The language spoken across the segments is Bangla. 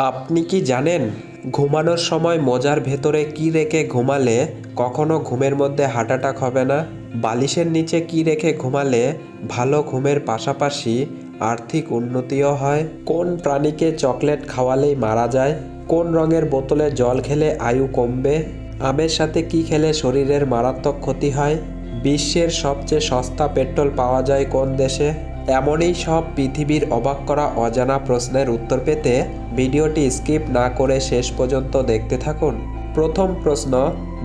আপনি কি জানেন ঘুমানোর সময় মোজার ভেতরে কি রেখে ঘুমালে কখনো ঘুমের মধ্যে হার্ট অ্যাটাক হবে না? বালিশের নিচে কি রেখে ঘুমালে ভালো ঘুমের পাশাপাশি আর্থিক উন্নতিও হয়? কোন প্রাণীকে চকলেট খাওয়ালেই মারা যায়? কোন রঙের বোতলে জল খেলে আয়ু কমবে? আমের সাথে কি খেলে শরীরের মারাত্মক ক্ষতি হয়? বিশ্বের সবচেয়ে সস্তা পেট্রোল পাওয়া যায় কোন দেশে? এমনই সব পৃথিবীর অবাক করা অজানা প্রশ্নের উত্তর পেতে ভিডিওটি স্কিপ না করে শেষ পর্যন্ত দেখতে থাকুন। প্রথম প্রশ্ন,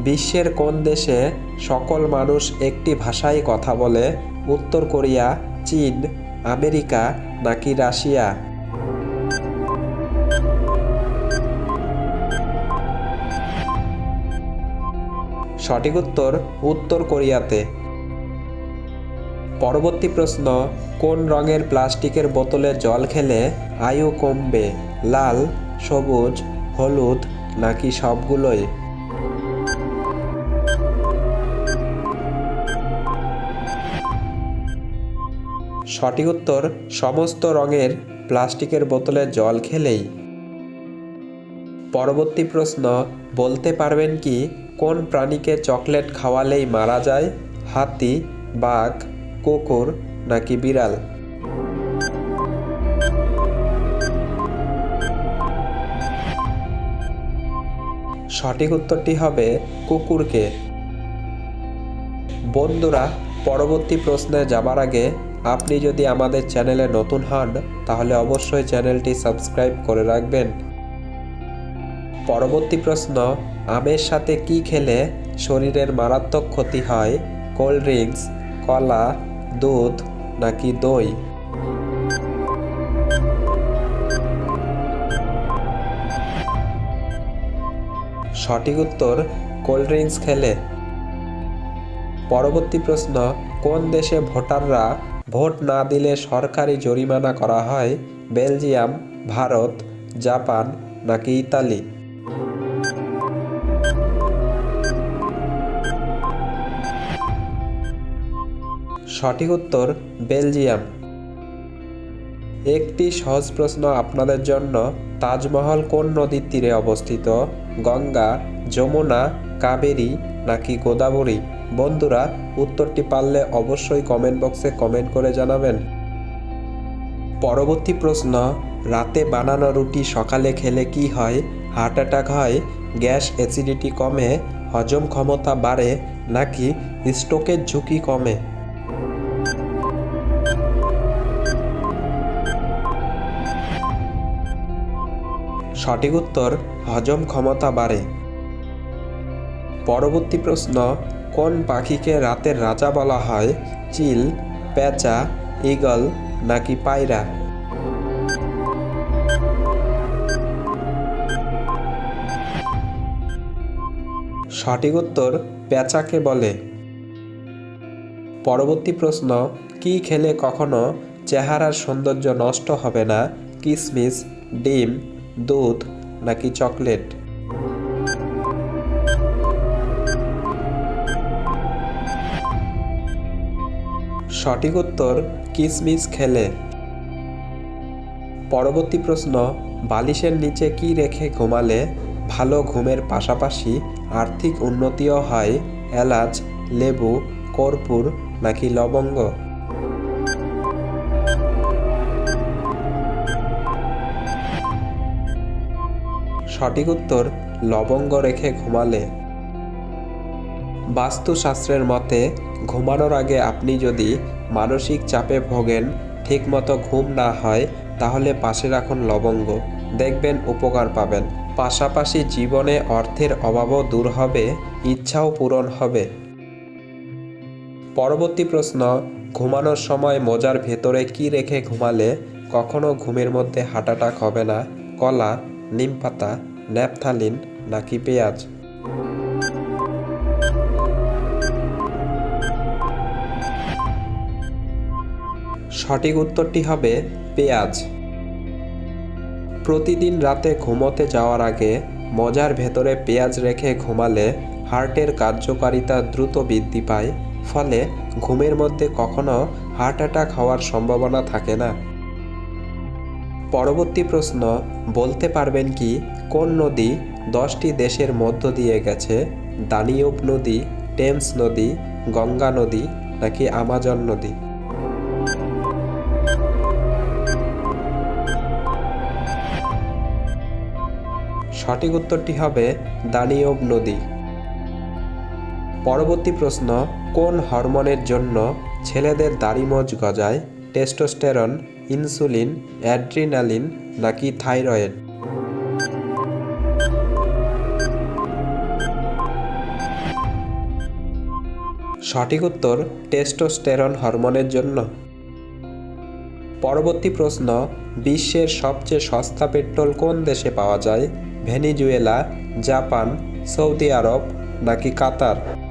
বিশ্বের কোন দেশে সকল মানুষ একটি ভাষায় কথা বলে? উত্তর কোরিয়া, চীন, আমেরিকা নাকি রাশিয়া? সঠিক উত্তর উত্তর কোরিয়াতে। পরবর্তী প্রশ্ন, কোন রঙের প্লাস্টিকের বোতলে জল খেলে আয়ু কমবে, লাল, সবুজ, হলুদ নাকি সবগুলোই? সঠিক উত্তর, সমস্ত রঙের প্লাস্টিকের বোতলে জল খেলেই। পরবর্তী প্রশ্ন, বলতে পারবেন কি কোন প্রাণীকে চকলেট খাওয়ালেই মারা যায়? হাতি, বাঘ কুকুর নাকি বিড়াল? সঠিক উত্তরটি হবে কুকুরকে। বন্ধুরা, পরবর্তী প্রশ্নে যাবার আগে আপনি যদি আমাদের চ্যানেলে নতুন হন, তাহলে অবশ্যই চ্যানেলটি সাবস্ক্রাইব করে রাখবেন। পরবর্তী প্রশ্ন, আমের সাথে কি খেলে শরীরের মারাত্মক ক্ষতি হয়? কোল্ড ড্রিঙ্কস, কলা দুধ নাকি দই? সঠিক উত্তর, কোল্ড ড্রিঙ্কস খেলে। পরবর্তী প্রশ্ন, কোন দেশে ভোটাররা ভোট না দিলে সরকারি জরিমানা করা হয়? বেলজিয়াম, ভারত, জাপান নাকি ইতালি? সঠিক উত্তর বেলজিয়াম। একটি সহজ প্রশ্ন আপনাদের জন্য, তাজমহল কোন নদীর তীরে অবস্থিত? গঙ্গা, যমুনা, কাবেরী নাকি গোদাবরী? বন্ধুরা, উত্তরটি পারলে অবশ্যই কমেন্ট বক্সে কমেন্ট করে জানাবেন। পরবর্তী প্রশ্ন, রাতে বানানো রুটি সকালে খেলে কি হয়? হার্ট অ্যাটাক হয়, গ্যাস অ্যাসিডিটি কমে, হজম ক্ষমতা বাড়ে নাকি স্ট্রোকের ঝুঁকি কমে? সঠিক উত্তর হজম ক্ষমতা বাড়ে। পরবর্তী প্রশ্ন, কোন পাখিকে রাতের রাজা বলা হয়? চিল পেঁচা ঈগল নাকি পায়রা? সঠিক উত্তর পেঁচাকে বলে। পরবর্তী প্রশ্ন, কি খেলে কখনো চেহারার সৌন্দর্য নষ্ট হবে না? কিশমিশ ডিম দুধ নাকি চকলেট? সঠিক উত্তর, কিসমিস খেলে। পরবর্তী প্রশ্ন, বালিশের নিচে কি রেখে ঘুমালে ভালো ঘুমের পাশাপাশি আর্থিক উন্নতিও হয়? এলাচ, লেবু, কর্পূর নাকি লবঙ্গ? সঠিক উত্তর লবঙ্গ রেখে ঘুমালে। বাস্তুশাস্ত্রের মতে, ঘুমানোর আগে আপনি যদি মানসিক চাপে ভোগেন, ঠিকমতো ঘুম না হয়, তাহলে পাশে রাখুন লবঙ্গ। দেখবেন উপকার পাবেন। পাশাপাশি জীবনে অর্থের অভাবও দূর হবে, ইচ্ছাও পূরণ হবে। পরবর্তী প্রশ্ন, ঘুমানোর সময় মোজার ভেতরে কি রেখে ঘুমালে? কখনো ঘুমের মধ্যে হার্ট অ্যাটাক হবে না, কলা নিম পাতা, ন্যাপথালিন নাকি পেঁয়াজ? সঠিক উত্তরটি হবে পেঁয়াজ। প্রতিদিন রাতে ঘুমোতে যাওয়ার আগে মজার ভেতরে পেঁয়াজ রেখে ঘুমালে হার্টের কার্যকারিতা দ্রুত বৃদ্ধি পায়, ফলে ঘুমের মধ্যে কখনো হার্ট অ্যাটাক হওয়ার সম্ভাবনা থাকে না। পরবর্তী প্রশ্ন, বলতে পারবেন কি কোন নদী দশটি দেশের মধ্য দিয়ে গেছে? দানিউব নদী, টেমস নদী, গঙ্গা নদী নাকি আমাজন নদী? সঠিক উত্তরটি হবে দানিয়ব নদী। পরবর্তী প্রশ্ন, কোন হরমোনের জন্য ছেলেদের দাড়িমোজ গজায়? টেস্টোস্টেরন ইনসুলিন, অ্যাড্রিনালিন নাকি থাইরয়েড? সঠিক উত্তর, টেস্টোস্টেরন হরমোনের জন্য। পরবর্তী প্রশ্ন, বিশ্বের সবচেয়ে সস্তা পেট্রোল কোন দেশে পাওয়া যায়? ভেনিজুয়েলা, জাপান, সৌদি আরব নাকি কাতার?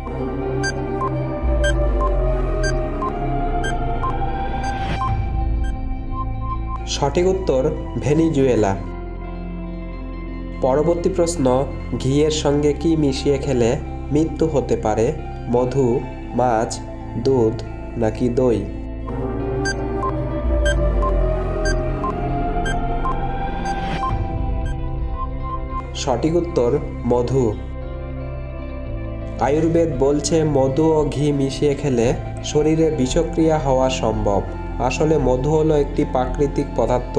সঠিক উত্তর ভেনিজুয়েলা। পরবর্তী প্রশ্ন, ঘিয়ের সঙ্গে কি মিশিয়ে খেলে মৃত্যু হতে পারে? মধু, মাছ, দুধ নাকি দই? সঠিক উত্তর, মধু। আয়ুর্বেদ বলছে মধু ও ঘি মিশিয়ে খেলে শরীরে বিষক্রিয়া হওয়া সম্ভব। আসলে মধু হলো একটি প্রাকৃতিক পদার্থ।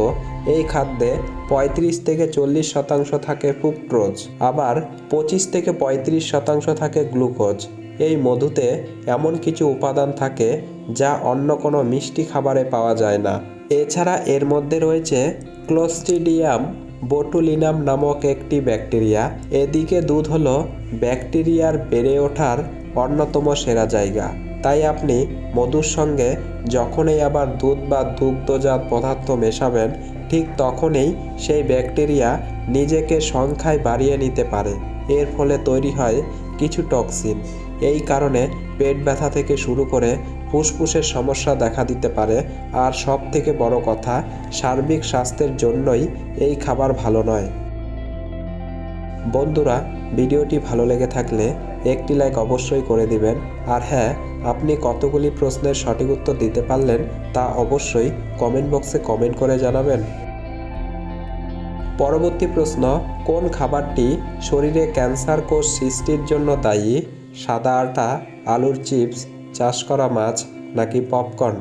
এই খাদ্যে পঁয়ত্রিশ থেকে চল্লিশ শতাংশ থাকে ফ্রুক্টোজ, আবার পঁচিশ থেকে পঁয়ত্রিশ শতাংশ থাকে গ্লুকোজ। এই মধুতে এমন কিছু উপাদান থাকে যা অন্য কোনো মিষ্টি খাবারে পাওয়া যায় না। এছাড়া এর মধ্যে রয়েছে ক্লোস্টিডিয়াম বোটুলিনাম নামক একটি ব্যাকটেরিয়া। এদিকে দুধ হলো ব্যাকটেরিয়ার বেড়ে ওঠার অন্যতম সেরা জায়গা। তাই আপনি মধুর সঙ্গে যখনই আবার দুধ বা দুগ্ধজাত পদার্থ মেশাবেন, ঠিক তখনই সেই ব্যাকটেরিয়া নিজেকে সংখ্যায় বাড়িয়ে নিতে পারে। এর ফলে তৈরি হয় কিছু টক্সিন। এই কারণে পেট ব্যথা থেকে শুরু করে ফুসফুসের সমস্যা দেখা দিতে পারে। আর সব থেকে বড় কথা, সার্বিক স্বাস্থ্যের জন্যই এই খাবার ভালো নয়। বন্ধুরা, ভিডিওটি ভালো লেগে থাকলে একটি লাইক অবশ্যই করে দিবেন। আর হ্যাঁ আপনি কতগুলি প্রশ্নের সঠিক উত্তর দিতে পারলেন তা অবশ্যই কমেন্ট বক্সে কমেন্ট করে জানাবেন। পরবর্তী প্রশ্ন, কোন খাবারটি শরীরে ক্যান্সার কোষ সৃষ্টির জন্য দায়ী? সাদা আটা, আলুর চিপস, চাষ করা মাছ, নাকি পপকর্ন?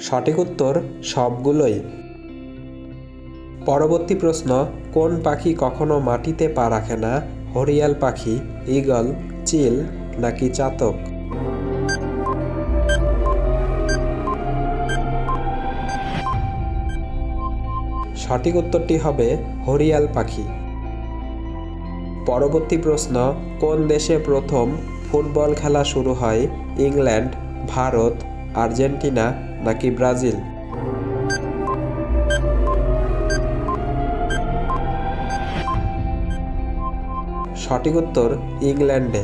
সঠিক উত্তর সবগুলোই। পরবর্তী প্রশ্ন, কোন পাখি কখনো মাটিতে পা রাখে না? হরিয়াল পাখি, ঈগল, চিল নাকি চাতক? সঠিক উত্তরটি হবে হরিয়াল পাখি। পরবর্তী প্রশ্ন, কোন দেশে প্রথম ফুটবল খেলা শুরু হয়? ইংল্যান্ড, ভারত, আর্জেন্টিনা নাকি ব্রাজিল? সঠিক উত্তর ইংল্যান্ডে।